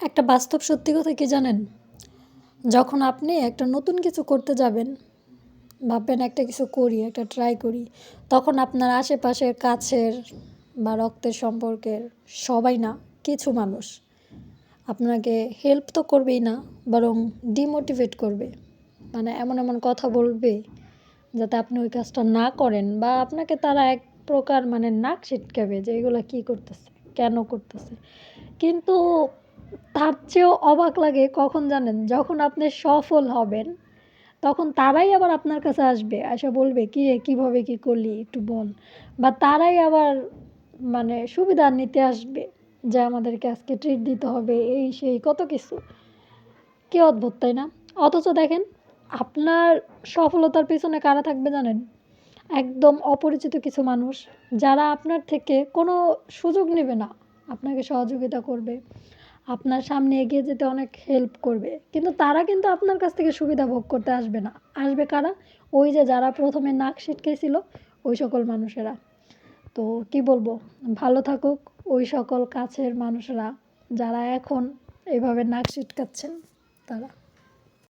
একটা বাস্তব সত্যি কথা কি জানেন? যখন আপনি একটা নতুন কিছু করতে যাবেন, ভাববেন একটা কিছু করি, একটা ট্রাই করি, তখন আপনার আশেপাশের কাছের বা রক্তের সম্পর্কের সবাই না, কিছু মানুষ আপনাকে হেল্প তো করবেই না, বরং ডিমোটিভেট করবে। মানে এমন এমন কথা বলবে যাতে আপনি ওই কাজটা না করেন বা আপনাকে তারা এক প্রকার মানে নাক ছিটকাবে যে এগুলো কী করতেছে, কেন করতেছে। কিন্তু তার চেয়েও অবাক লাগে কখন জানেন? যখন আপনি সফল হবেন, তখন তারাই আবার আপনার কাছে আসবে। এসে বলবে, কী রে, কীভাবে কী করলি? একটু বল। বা তারাই আবার মানে সুবিধা নিতে আসবে যে আমাদেরকে আজকে ট্রিট দিতে হবে, এই, সেই, কত কিছু। কী অদ্ভুত, তাই না? অথচ দেখেন, আপনার সফলতার পিছনে কারা থাকবে জানেন? একদম অপরিচিত কিছু মানুষ, যারা আপনার থেকে কোনো সুযোগ নেবে না, আপনাকে সহযোগিতা করবে। আপনার সামনে এগিয়ে যেতে অনেক হেল্প করবে। কিন্তু তারা কিন্তু আপনার কাছ থেকে সুবিধা ভোগ করতে আসবে না। আসবে কারা? ওই যে যারা প্রথমে নাক ছিটকেছিল, ওই সকল মানুষেরা। তো কি বলব? ভালো থাকুক ওই সকল কাছের মানুষরা যারা এখন এভাবে নাক ছিটকাচ্ছেন, তারা।